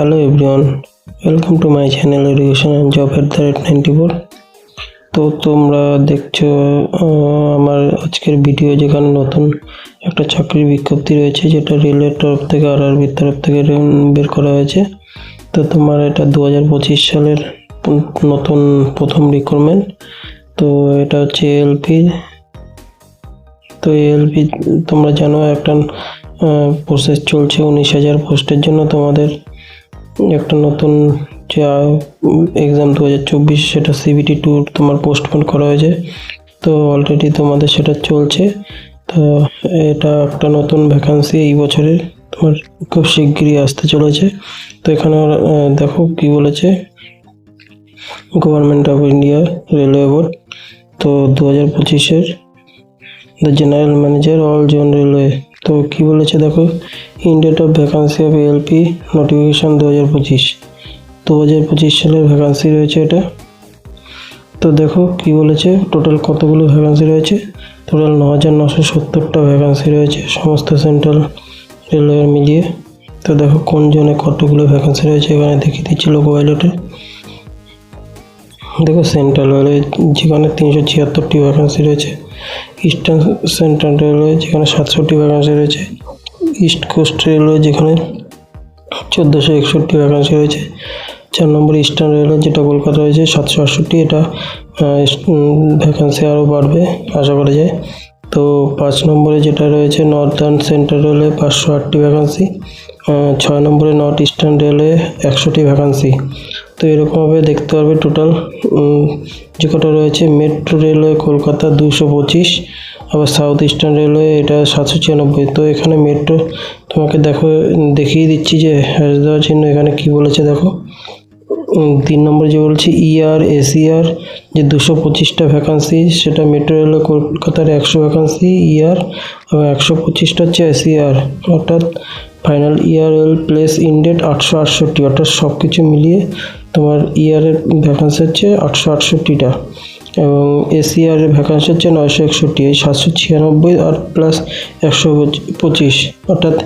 Hello everyone, welcome to my channel education and job at the rate ninety four. তো তোমরা দেখছ আমার আজকের ভিডিও যেখানে নতুন একটা চাকরির বিজ্ঞপ্তি রয়েছে, যেটা রেলের তরফ থেকে আর আরবির তরফ থেকে বের করা হয়েছে। তো তোমার এটা দু হাজার পঁচিশ সালের নতুন প্রথম রিক্রুটমেন্ট তো এটা হচ্ছে এলপি তো এলপি তোমরা জানো একটা প্রসেস চলছে উনিশ হাজার পোস্টের জন্য তোমাদের। একটা নতুন যে এক্সাম দু হাজার চব্বিশ, সেটা সিবিটি টু তোমার পোস্টপোন করা হয়েছে। তো অলরেডি তোমাদের সেটা চলছে। তো এটা একটা নতুন ভ্যাকান্সি এই বছরের। তোমার খুব শিগগিরই আসতে চলেছে। তো এখানে দেখো কি বলেছে। Government of India railway board তো দু হাজার পঁচিশের the general manager all zone railway তো কি বলেছে দেখো? In of vacancy of LP notification দু হাজার পঁচিশ। দু হাজার পঁচিশ সালের ভ্যাকান্সি রয়েছে এটা। তো দেখো কি বলেছে, টোটাল কতগুলো ভ্যাকান্সি রয়েছে? টোটাল ন হাজার নশো সত্তরটা ভ্যাকান্সি রয়েছে সমস্ত সেন্ট্রাল রেলওয়ে মিলিয়ে। তো দেখো কোন জনে কতগুলো ভ্যাকান্সি রয়েছে এখানে দেখিয়ে দিচ্ছি লোক দেখো সেন্ট্রাল রেলওয়ে যেখানে তিনশো ছিয়াত্তরটি ভ্যাকান্সি রয়েছে, ইস্টার্ন সেন্ট্রাল রেলওয়ে যেখানে সাতষট্টি ভ্যাকান্সি রয়েছে ইস্ট কোস্ট রেলওয়ে যেখানে চোদ্দোশো একষট্টি ভ্যাকান্সি রয়েছে চার নম্বর ইস্টার্ন রেলওয়ে যেটা কলকাতা রয়েছে সাতশো আটষট্টি। এটা ভ্যাকান্সি আরও বাড়বে, আশা করা যায়। তো পাঁচ নম্বরে যেটা রয়েছে নর্দার্ন সেন্ট্রাল রেলওয়ে পাঁচশো আটটি ভ্যাকান্সি ছয় নম্বরে নর্থ ইস্টার্ন রেলওয়ে একশোটি ভ্যাকান্সি তো এরকমভাবে দেখতে পারবে টোটাল যে কটা রয়েছে মেট্রো রেলওয়ে কলকাতা দুশো পঁচিশ। আবার সাউথ ইস্টার্ন রেলওয়ে এটা সাতশো ছিয়ানব্বই। তো এখানে মেট্রো তোমাকে দেখো, দেখিয়ে দিচ্ছি যে হ্যাশ দেওয়ার চিহ্ন এখানে কি বলেছে দেখো। তিন নম্বর যে বলছি ইআর এসিআর যে দুশো পঁচিশটা ভ্যাকান্সি সেটা মেট্রো রেলওয়ে কলকাতার একশো ভ্যাকান্সি ইআর এবং একশো পঁচিশটা হচ্ছে এসিআর অর্থাৎ ফাইনাল ইয়ার এল প্লেস ইন্ডেট আটশো আটষট্টি, অর্থাৎ সব কিছু মিলিয়ে তোমার ইয়ারের ভ্যাকান্সি হচ্ছে আটশো আটষট্টিটা। এবং এসিআরের ভ্যাকান্সি হচ্ছে নয়শো একষট্টি, এই সাতশো ছিয়ানব্বই আর প্লাস একশো পঁচিশ। অর্থাৎ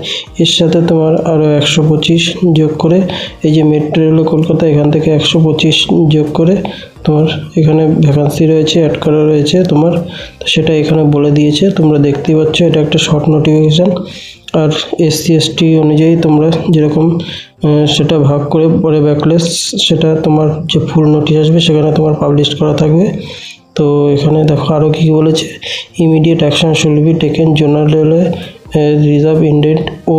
এর সাথে তোমার আরও একশো পঁচিশ যোগ করে এই যে মেট্রো রেল কলকাতা, এখান থেকে একশো পঁচিশ যোগ করে তোমার এখানে ভ্যাকান্সি রয়েছে অ্যাড করা রয়েছে তোমার। সেটা এখানে বলে দিয়েছে, তোমরা দেখতেই পাচ্ছ, এটা একটা শর্ট নোটিফিকেশান আর এসসি এসটি অনুযায়ী তোমরা যেরকম সেটা ভাগ করে পরে ব্যাকলেস সেটা তোমার যে ফুল নোটিশ আসবে সেখানে তোমার পাবলিশ করা থাকবে। তো এখানে দেখো আরও কী বলেছে immediate action should be taken zonal railway reserve indent O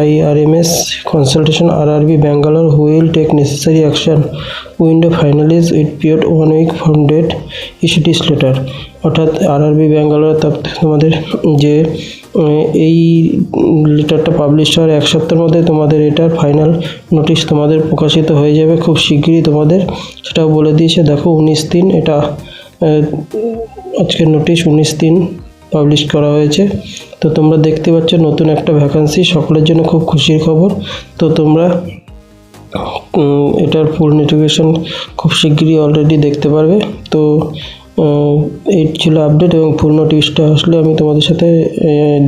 I R M S consultation R R B Bangalore will take necessary action window finalise with period one week from date ইস্যুটিস letter অর্থাৎ R R B Bangalore তোমাদের যে এই লেটারটা publish হওয়ার এক সপ্তাহের মধ্যে তোমাদের এটার ফাইনাল নোটিশ তোমাদের প্রকাশিত হয়ে যাবে খুব শিগগিরই তোমাদের। সেটাও বলে দিয়েছে, দেখো উনিশ দিন এটা আজকের নোটিশ উনিশ দিন পাবলিশ করা হয়েছে। তো তোমরা দেখতে পাচ্ছ নতুন একটা ভ্যাকান্সি সকলের জন্য খুব খুশির খবর। তো তোমরা এটার ফুল নোটিফিকেশন খুব শিগগিরই অলরেডি দেখতে পারবে। তো এই ছিল আপডেট এবং পূর্ণ নোটিশটা আসলে আমি তোমাদের সাথে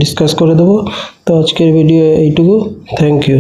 ডিসকাস করে দেবো। তো আজকের ভিডিও এইটুকু। Thank you